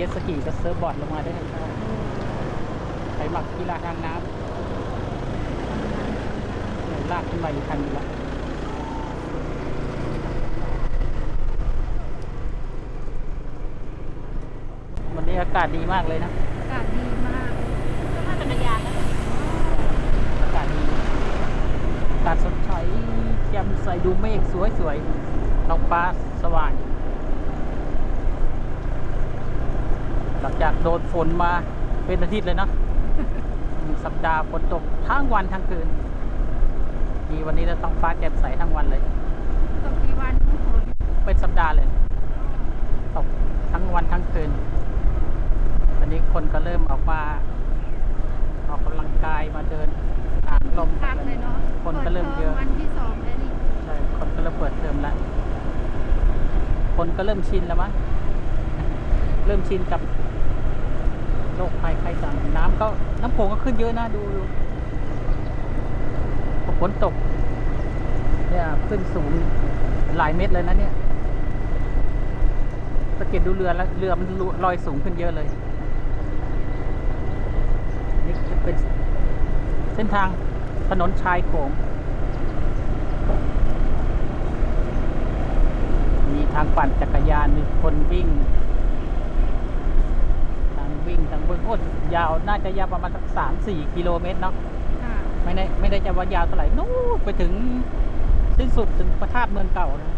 เจ็ตสกีก็เซิร์ฟบอร์ดลงมาได้ครับใครหมักกีฬาทางน้ำเนี่ยลากขึ้นมาอีกคันหนึงละวันนี้อากาศดีมากเลยนะอากาศดีมากก็มาจักรยานแล้วอากาศดีอากาศสดใสแจ่มใสดูเมฆสวยสวยๆท้องฟ้าสว่าง หลัง จากโดนฝนมาเป็นอาทิตย์เลยเนาะหนึ่งสัปดาห์ฝนตกทั้งวันทั้งคืนดีวันนี้จะต้องฟ้าแจ่มใสทั้งวันเลยตกกี่วันทุกคนเป็นสัปดาห์เลย ตกทั้งวันทั้งคืน วันนี้คนก็เริ่มออกมาออกกำลังกายมาเดินอ่างลมคักเลยเนาะคนก็เริ่มเยอะปิดทมวันที่สองแล้วนี่ใช่คนก็เริ่มเปิดเทอมแล้วคนก็เริ่มชินแล้วมั้งเริ่มชินกับ โรคภัยไข้ต่างน้ำก็น้ำโขงก็ขึ้นเยอะนะดูฝนตก เนี่ยขึ้นสูงหลายเมตรเลยนะเนี่ยสังเกตดูเรือแล้วเรือมันลอยสูงขึ้นเยอะเลย นี่จะเป็นเส้นทางถนนชายโขงมีทางปั่นจักรยานมีคนวิ่ง ทางวิ่งทางเบื้องโคตรยาวน่าจะยาวประมาณสักสามสี่กิโลเมตรเนาะค่ะไม่ได้ไม่ได้จะว่ายาวเท่าไหร่นู่นไปถึงสิ้นสุดถึงพระธาตุเมืองเก่านะ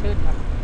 贴个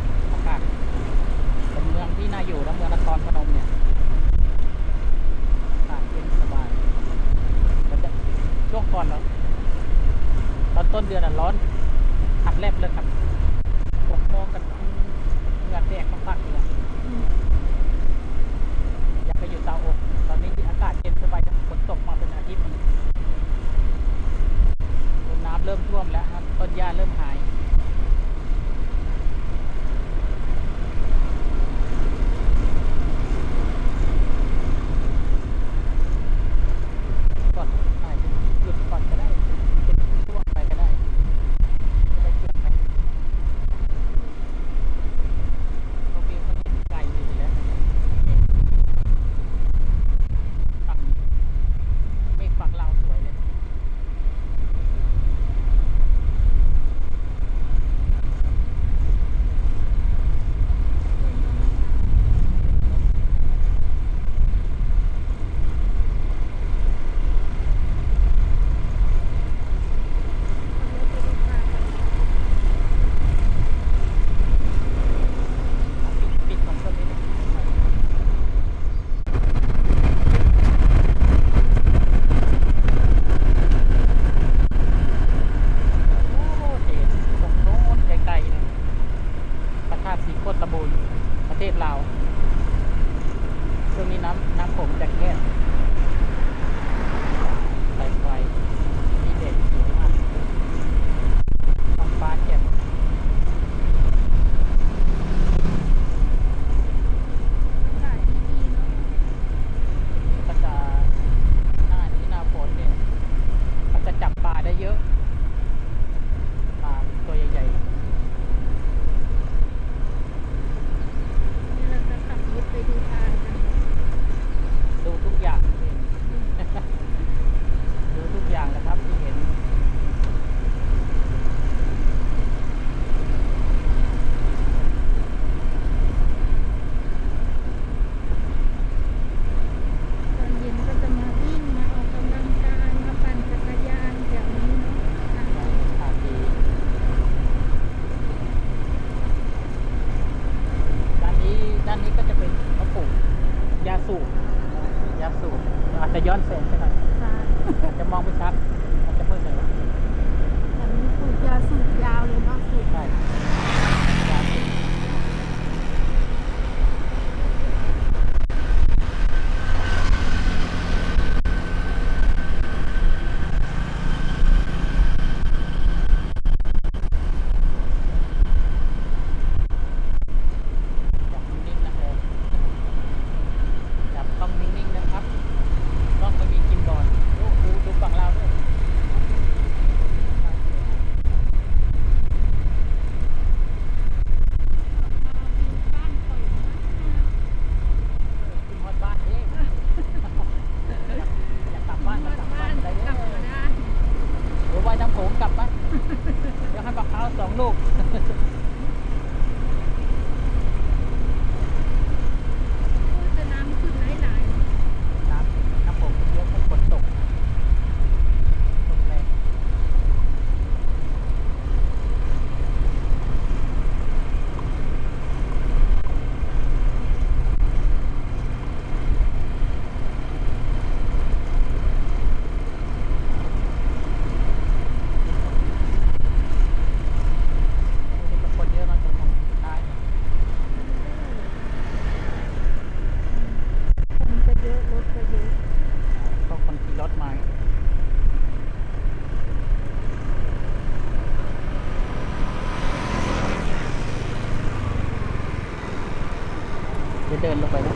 เดี๋ยวเดินลงไปนะ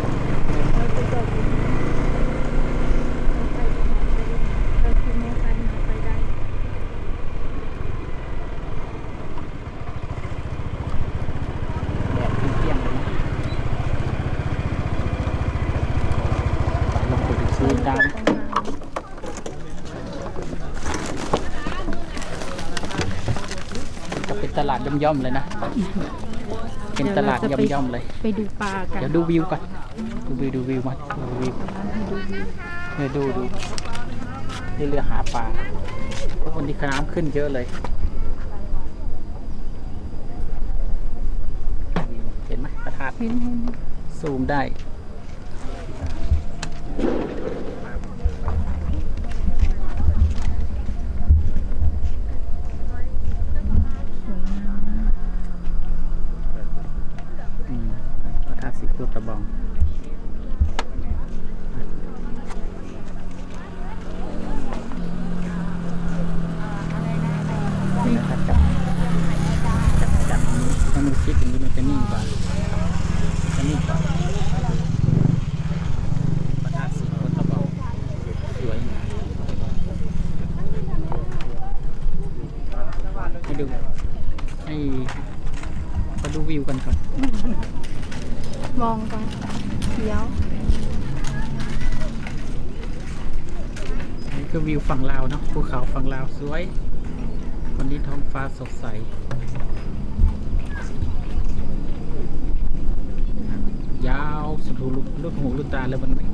เราไปจอดอยู่นี่เราไปตรงไหนไปเราขี่อมาไปได้แดดเปรี้ยงๆเลยนะ เป็นตลาดย่อมๆเลยนะเป็นตลาดย่อมๆเลย ไปดูปลากันเดี๋ยวดูวิวก่อน ดูวิวดูวิวมาดูวิวเออดูดูนี่เรือหาปลาพวกคนที่น้ำขึ้นเยอะเลย เห็นไหมประทัดเห็นเห็นซูมได้ สวยงาม อืมพระธาตุสิคุตะบองนี่ถ้าจับจับจับอย่างนี้ถ้ามือคิดอย่างนี้มันจะนิ่งกว่าจะนิ่งกว่าพระธาตุสิคุตะบองสวยงามให้ดูให้มาดูวิวกันก่อน มองก่อนเขียว นี่ คือวิวฝั่งลาวเนาะภูเขาฝั่งลาวสวย วันนี้ท้องฟ้าสดใสยาวสุดลูกลูกหูลูกตาเลยมันไม่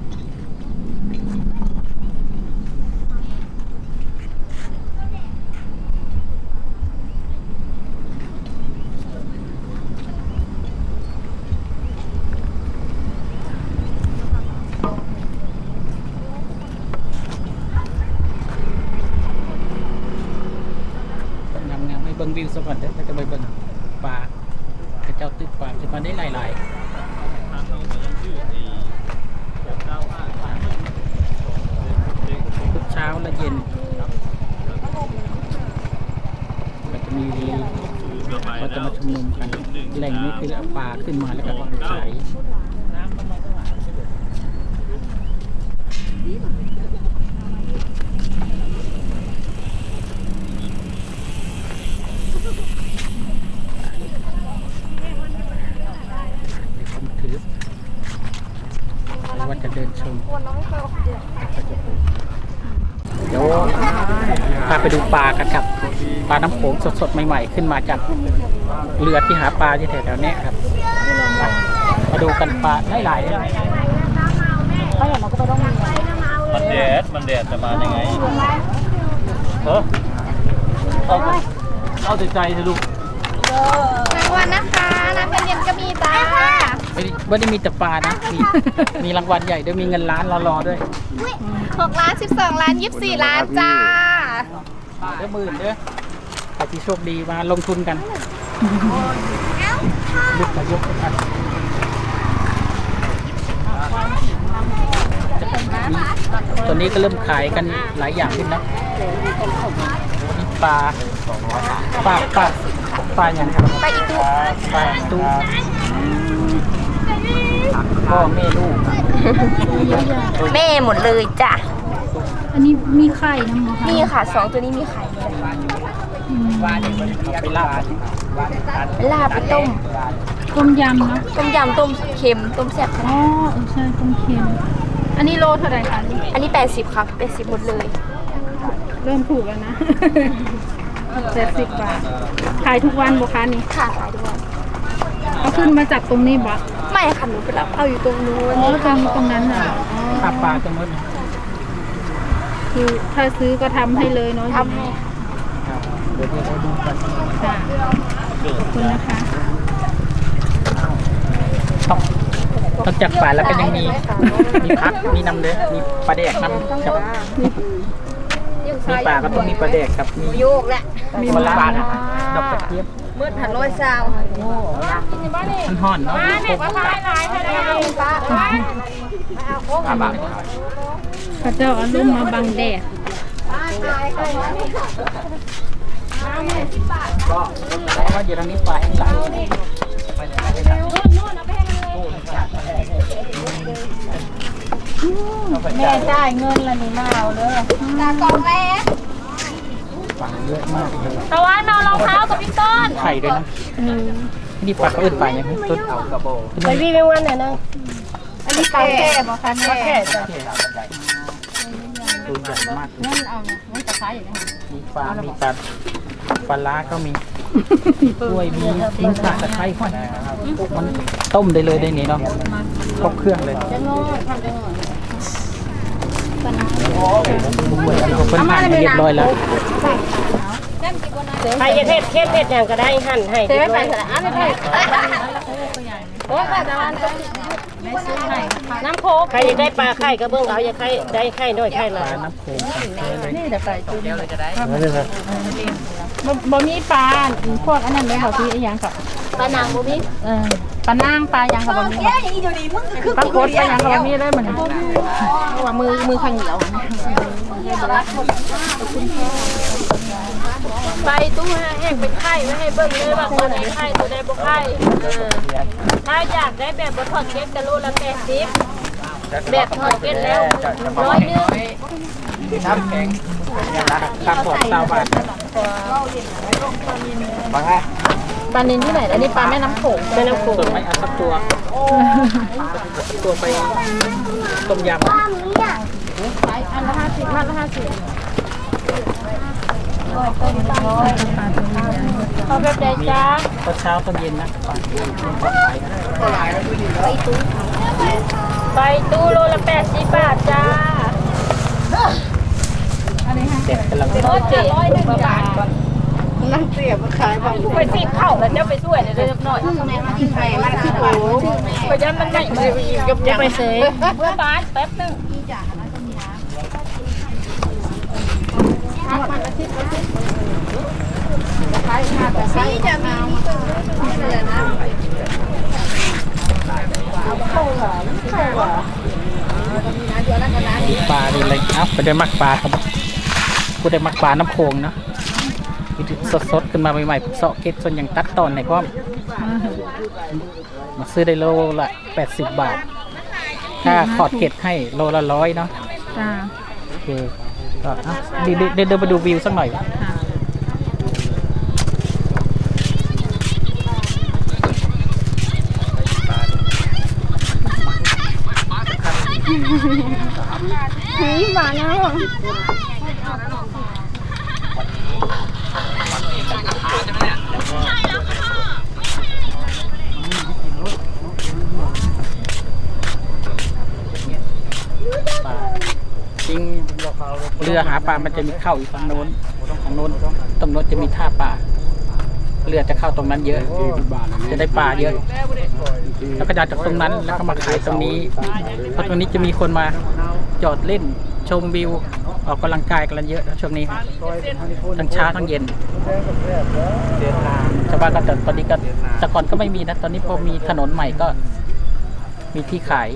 งามงามๆให้เบิ่งวิวสักก่อนเด้อแล้วจะไปเบิ่งปลากระเจ้าตึกปลาจะมาได้หลายๆทุกเช้าและเย็นก็จะมีก็จะมาชุมนุมกันแหล่งนี้คือเอาปลาขึ้นมาแล้วก็เอาไปขายเดี๋ยวผมถือหรือว่าจะเดินชม เดี๋ยวพา ไปดูปลากันครับ ปลาน้ำโขงสดๆใหม่ๆ ขึ้นมาจากเรือที่หาปลาที่แถวๆเนี้ยครับไปมาดูกันปลาได้หลายเลยถ้าอย่างเราก็ไม่ต้องมีมันแดดมันแดดจะมาได้ไงเออเอาเอาใจใจเถอะลูกรางวัลนะคะน้ำเย็นๆก็มีจ้าไม่ได้ไม่ได้มีแต่ปลานะ มีมีรางวัลใหญ่ด้วยมีเงินล้านรอรอด้วยหกล้านสิบสองล้านยี่สิบสี่ล้านจ้า เด้อหมื่นเด้อใครที่โชคดีมาลงทุนกันยุกมายกกันตัวนี้ก็เริ่มขายกันหลายอย่างขึ้นนะนี่ปลาปลาปลาปลาอย่างครับไปอีกตัวปลาตู้พ่อแม่ลูกแม่หมดเลยจ้ะ อันนี้มีไข่นะหมอคะนี่ค่ะสองตัวนี้มีไข่เลยค่ะอืมเอาไปลาดลาบไปต้ม ต้มยำเนาะต้มยำต้มเค็มต้มแซ่บอ๋อเออใช่ต้มเค็มอันนี้โลเท่าไหร่คะอันนี้ 80 ครับ80หมดเลย เริ่มถูกแล้วนะ เจ็ดสิบบาทขายทุกวันบ่คะนี่ค่ะขายด้วย เอาขึ้นมาจากตรงนี้บ่ไม่ค่ะหนูไปรับเอาอยู่ตรงนู้นอ๋อตรงตรงนั้นน่ะอ๋อ ปลาปลาตรงนู้น คือถ้าซื้อก็ทำให้เลยเนาะทำให้ครับเดี๋ยวเราดูกันค่ะขอบคุณนะคะ ต้องต้องจากป่าแล้วก็ยังมี มีพักมีน้ำเด้อมีปลาแดกน้ำกับมีปลาก็ต้องมีปลาแดกกับมีโยกแหละมีมะระดอกกระเทียมมืดหันร้อยซาวมันห่อนเนาะ ครบห้าบาทพระเจ้าเอาลุ่มมาบังแดดก็เพราะว่าอยู่ทางนี้ปลาแห้งไหลแม่จ่ายเงินละนี่มาเอาเลยตากองแม่ปลาเยอะมากเลยตะวันนอนรองเท้ากับพี่ต้นไข่ด้วยนะนี่ปลาเขาอื่นปลาอย่างนี้ต้นเอากระโบไปพี่ไม่วันไหนนะอั นนี้ปลาแค่บอกค่ะแค่จ้ะตัวใหญ่มากเลยนั่นเอาเนี่ยมันจะขายอยู่นะมีปลา มีปลาปลาล้าก็มีกล้วยมีมีปลาตะไคร้ห้อยมันต้มได้เลยได้นี่เนาะครบเครื่องเลยเป็นผ่านมาเรียบร้อยแล้วใครจะเทศเข้มเทศอย่างก็ได้หั่นให้เจ๊ไปสระอันนี้ไปโอ้ค่ะตะวัน น้ำโคกใครอยากได้ปลาไข่ก็เบิ่งเอาอยากไข่ได้ไข่น้อยไข่ปหลาลายน้ำโขงของแท้เลยบ่บ่มีปลาพวกอันนั้นเลยค่ะพี่อีหยังกับปลานางบุมิเออปลานางปลาหยังกับบ่มีปลาโคตรปลาหยังกับบ่มีเลยมันว่ามือมือข้างเหนียว ไปตู้แห้งเป็นไข่ไม่ให้เบิ่งเลยว่าคนไหนไข่ตัวใดบ่ไข่เออถ้าอยากได้แบบบ่ทอดเก็ดกะโลละ80แบบทอดเก็ดแล้วร้อยหนึงน้ำแข็งข้าวขวดซาวบาทปลานินที่ไหนอันนี้ปลาแม่น้ำโขงแม่น้ำโขงส่วนไม่เอาสักตัวสักตัวไปต้มยำอันละห้าสิบอันละห้าสิบ เอาแบบใดจ้าตอนเช้าตอนเย็นนะไปนะไปตู้โลละ80บบาทจ้าเด็กกำลังโอ้เจ็ดร้อยหนึ่งบาทนั่งเสียบขายบ่ไปสิบเข้าแล้วเจ้าไปช่วยเดี๋ยวเล็กน้อยไปยันมันไม่ไปกับจะไปเสยเพื่อนบ้าทแป๊บนึง ปลาดีเลยเอ้าไปได้มักปลาครับกูได้มักปลาน้ำโขงเนาะสดสดๆขึ้นมาใหม่ๆเสาะเก็ดส่วนอย่างตัดตอนไหนพร้อมมาซื้อได้โลละ80บาท ถ้าขอดเก็ดให้โลละร้อยเนาะจ้าโอเค ก็อะเดี๋ยวเดี๋ยวเดินไปดูวิวสักหน่อยค่ะนี่มาแล้วปลาจริง เรือหาปลามันจะมีเข้าอีกฝั่งโน้นฝั่งโน้นตรงโน้นจะมีท่าปลาเรือจะเข้าตรงนั้นเยอะ จะได้ปลาเยอะ แล้วก็จะจากตรงนั้นแล้วก็มาขายตรงนี้ เพราะตรงนี้จะมีคนมาจอดเล่นชมวิวออกกำลังกายกันเยอะช่วงนี้ครับทั้งเช้าทั้งเย็นชาวบ้านก็จะตอนนี้ก็แต่ก่อนก็ไม่มีนะ ตอนนี้พอมีถนนใหม่ก็มีที่ขาย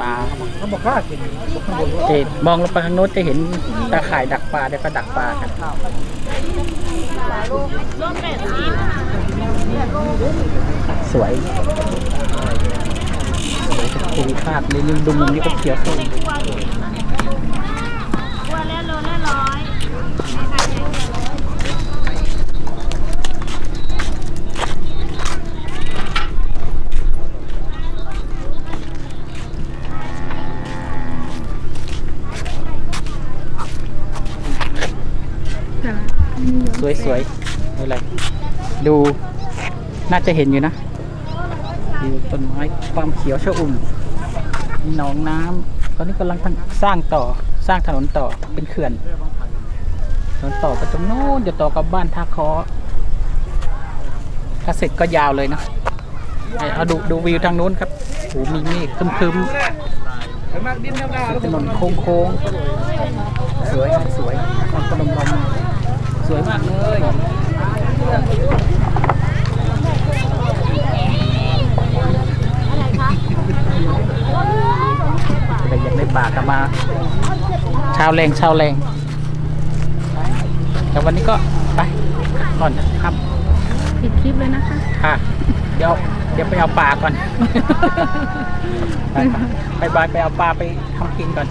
ปลาเขาบอกว่าเห็นเจมองลงไปข้างโน้นจะเห็นตาข่ายดักปลาเดี๋ยวก็ดักปลากันร่วมแปดสิบสวยภูมิภาคในลืมดูมุมนี้ก็เขียวสวยวละโลละร้อย จ้ะมีย้อม ส วยสวยๆอะไรดูน่าจะเห็นอยู่นะดูต้นไม้ความเขียวชอุ่มมีหนองน้ำตอนนี้กำลังสร้างต่อสร้างถนนต่อเป็นเขื่อนถนนต่อไปตรงโน้นจะต่อกับบ้านท่าคอถ้าเสร็จก็ยาวเลยนะเอาเอาดูดูวิวทางนู้นครับโอ้มีเมฆครึมๆมากดินธรรมดาถนนโค้งๆสวยนะสวยนครพนมเรามา สวยมากเลยใครอยากได้ปลาก็มาเช้าแรงเช้าแรงแต่วันนี้ก็ไปก่อนครับปิดคลิปเลยนะคะค่ะ เดี๋ยวเดี๋ยวไปเอาปลาก่อน ไปไปไปไปเอาปลาไปทำกินก่อน